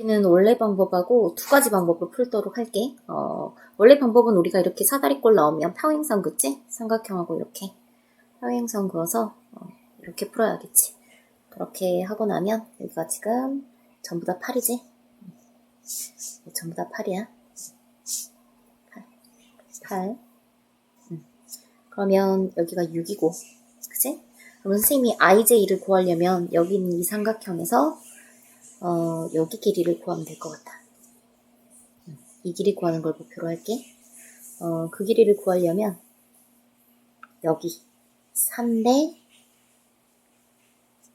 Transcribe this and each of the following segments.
여기는 원래 방법하고 두 가지 방법을 풀도록 할게. 어, 원래 방법은 우리가 이렇게 사다리꼴 나오면 평행선 그치? 삼각형하고 이렇게 평행선 그어서 어, 이렇게 풀어야겠지. 그렇게 하고 나면 여기가 지금 전부 다 8이지? 전부 다 8이야. 8. 8. 음. 그러면 여기가 6이고, 그치? 그러면 선생님이 IJ를 구하려면 여기 있는 이 삼각형에서 어, 여기 길이를 구하면 될 것 같아. 음, 이 길이 구하는 걸 목표로 할게. 어, 그 길이를 구하려면 여기 3대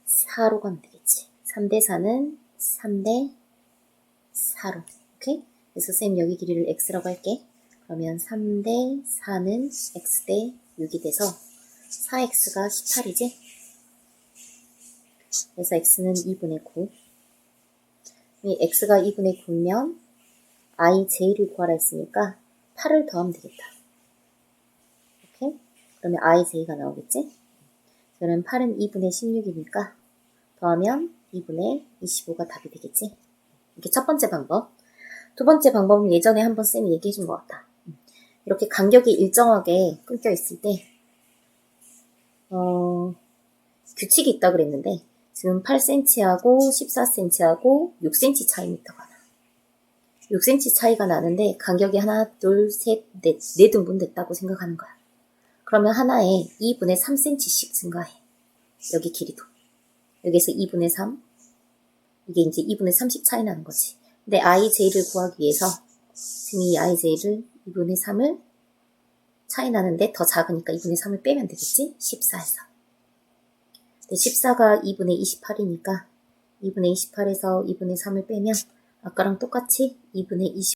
4로 가면 되겠지. 3대 4는 3대 4로. 오케이? 그래서 선생님 여기 길이를 x라고 할게. 그러면 3대 4는 x대 6이 돼서 4x가 18이지? 그래서 x는 2분의 9. 이 x가 2분의 9면 ij를 구하라 했으니까 8을 더하면 되겠다. 오케이? 그러면 ij가 나오겠지? 저는 8은 2분의 16이니까 더하면 2분의 25가 답이 되겠지? 이게 첫 번째 방법. 두 번째 방법은 예전에 한번 쌤이 얘기해 준 것 같다. 이렇게 간격이 일정하게 끊겨 있을 때, 어, 규칙이 있다 그랬는데, 지금 8cm하고 14cm하고 6cm 차이미터가 나. 6cm 차이가 나는데 간격이 하나, 둘, 셋, 넷, 네 등분 됐다고 생각하는 거야. 그러면 하나에 2분의 3cm씩 증가해. 여기 길이도. 여기서 2분의 3. 이게 이제 2분의 30 차이 나는 거지. 근데 ij를 구하기 위해서 지금 이 ij를 2분의 3을 차이 나는데 더 작으니까 2분의 3을 빼면 되겠지? 14에서. 근데 14가 2분의 28이니까 2분의 28에서 2분의 3을 빼면 아까랑 똑같이 2분의 20